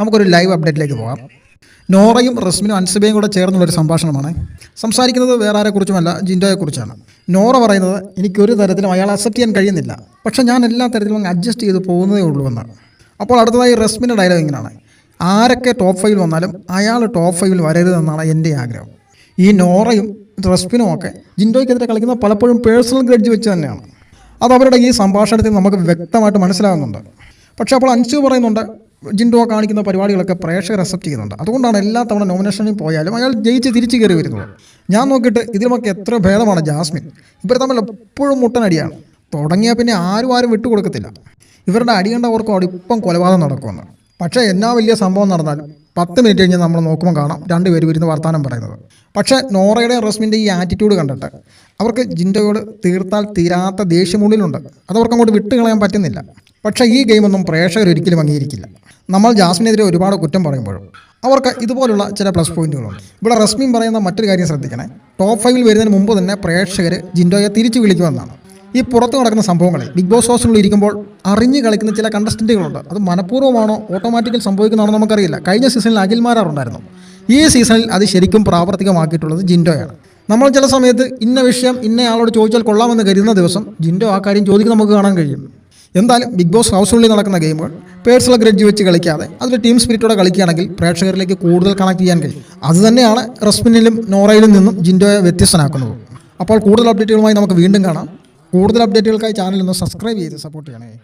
നമുക്കൊരു ലൈവ് അപ്ഡേറ്റിലേക്ക് പോകാം. നോറയും റസ്മിനും അൻസബയും കൂടെ ചേർന്നുള്ളൊരു സംഭാഷണമാണ്. സംസാരിക്കുന്നത് വേറെ ആരെക്കുറിച്ചുമല്ല ജിൻഡോയെക്കുറിച്ചാണ് നോറ പറയുന്നത് എനിക്കൊരു തരത്തിലും അയാൾ അക്സെപ്റ്റ് ചെയ്യാൻ കഴിയുന്നില്ല. പക്ഷേ ഞാൻ എല്ലാ തരത്തിലും അഡ്ജസ്റ്റ് ചെയ്ത് പോകുന്നതേ ഉള്ളൂ എന്നാണ് അപ്പോൾ അടുത്തതായി റസ്മിന്റെ ഡയലോഗ് ഇങ്ങനെയാണ്. ആരൊക്കെ ടോപ്പ് ഫൈവിൽ വന്നാലും അയാൾ ടോപ്പ് ഫൈവിൽ വരരുതെന്നാണ് എന്റെ ആഗ്രഹം. ഈ നോറയും റസ്മിനും ഒക്കെ ജിൻഡോയ്ക്കെതിരെ കളിക്കുന്ന പലപ്പോഴും പേഴ്സണൽ ഗ്രഡ്ജ് വെച്ച് തന്നെയാണ്. അത് അവരുടെ ഈ സംഭാഷണത്തിൽ നമുക്ക് വ്യക്തമായിട്ട് മനസ്സിലാകുന്നുണ്ട് പക്ഷേ അപ്പോൾ അൻസു പറയുന്നുണ്ട് ജിൻഡോ കാണിക്കുന്ന പരിപാടികളൊക്കെ പ്രേക്ഷകർ അക്സെപ്റ്റ് ചെയ്യുന്നുണ്ട്. അതുകൊണ്ടാണ് എല്ലാ തവണ നോമിനേഷനിൽ പോയാലും അയാൾ ജയിച്ച് തിരിച്ചു കയറി വരുന്നത്. ഞാൻ നോക്കിയിട്ട് ഇതിലുമൊക്കെ എത്ര ഭേദമാണ് ജാസ്മിൻ. ഇവർ തമ്മിൽ എപ്പോഴും മുട്ടനടിയാണ്. തുടങ്ങിയാൽ പിന്നെ ആരും ആരും വിട്ടുകൊടുക്കത്തില്ല ഇവരുടെ അടികണ്ടവർക്കും അവിടെ ഇപ്പം കൊലപാതകം നടക്കുമെന്ന്. പക്ഷേ എന്നാ വലിയ സംഭവം നടന്നാലും പത്ത് മിനിറ്റ് കഴിഞ്ഞാൽ നമ്മൾ നോക്കുമ്പോൾ കാണാം രണ്ടുപേരും ഇരുന്ന് വർത്തമാനം പറയുന്നത്. പക്ഷേ നോറയുടെ റസ്മിന്റെ ഈ ആറ്റിറ്റ്യൂഡ് കണ്ടിട്ട് അവർക്ക് ജിൻഡോയോട് തീർത്താൽ തീരാത്ത ദേഷ്യമുള്ളിലുണ്ട് അതവർക്ക് അങ്ങോട്ട് വിട്ടുകളയാൻ പറ്റുന്നില്ല. പക്ഷേ ഈ ഗെയിമൊന്നും പ്രേക്ഷകർ ഒരിക്കലും അംഗീകരിക്കില്ല. നമ്മൾ ജാസ്മിനെതിരെ ഒരുപാട് കുറ്റം പറയുമ്പോഴും അവർക്ക് ഇതുപോലുള്ള ചില പ്ലസ് പോയിന്റുകളുണ്ട് ഇവിടെ റസ്മിൻ പറയുന്ന മറ്റൊരു കാര്യം ശ്രദ്ധിക്കണേ. ടോപ്പ് ഫൈവിൽ വരുന്നതിന് മുമ്പ് തന്നെ പ്രേക്ഷകർ ജിൻഡോയെ തിരിച്ചു വിളിക്കുമെന്നാണ് ഈ പുറത്ത് നടക്കുന്ന സംഭവങ്ങളെ ബിഗ് ബോസ് ഹൗസിനുള്ളിൽ ഇരിക്കുമ്പോൾ അറിഞ്ഞു കളിക്കുന്ന ചില കണ്ടസ്റ്റന്റുകളുണ്ട് അത് മനഃപൂർവമാണോ ഓട്ടോമാറ്റിക്കൽ സംഭവിക്കുന്നതാണോ നമുക്കറിയില്ല. കഴിഞ്ഞ സീസണിൽ അഖിൽമാരാറുണ്ടായിരുന്നു ഈ സീസണിൽ അത് ശരിക്കും പ്രാവർത്തികമാക്കിയിട്ടുള്ളത് ജിൻഡോയാണ്. നമ്മൾ ചില സമയത്ത് ഇന്ന വിഷയം ഇന്ന ആളോട് ചോദിച്ചാൽ കൊള്ളാമെന്ന് കരുതുന്ന ദിവസം ജിൻഡോ ആ കാര്യം ചോദിക്കുന്ന നമുക്ക് കാണാൻ കഴിയും. എന്തായാലും ബിഗ് ബോസ് ഹൗസിനുള്ളിൽ നടക്കുന്ന ഗെയിമുകൾ പേഴ്സണൽ ഗ്രഡ്ജ് വെച്ച് കളിക്കാതെ അതിൽ ടീം സ്പിരിറ്റോടെ കളിക്കുകയാണെങ്കിൽ പ്രേക്ഷകരിലേക്ക് കൂടുതൽ കണക്ട് ചെയ്യാൻ കഴിയും. അതുതന്നെയാണ് റസ്മിനിലും നോറയിലും നിന്നും ജിൻഡോയെ വ്യത്യസ്തനാക്കുന്നത്. അപ്പോൾ കൂടുതൽ അപ്ഡേറ്റുകളുമായി നമുക്ക് വീണ്ടും കാണാം. കൂടുതൽ അപ്ഡേറ്റുകൾക്കായി ചാനൽ ഒന്ന് സബ്സ്ക്രൈബ് ചെയ്ത് സപ്പോർട്ട് ചെയ്യണേ.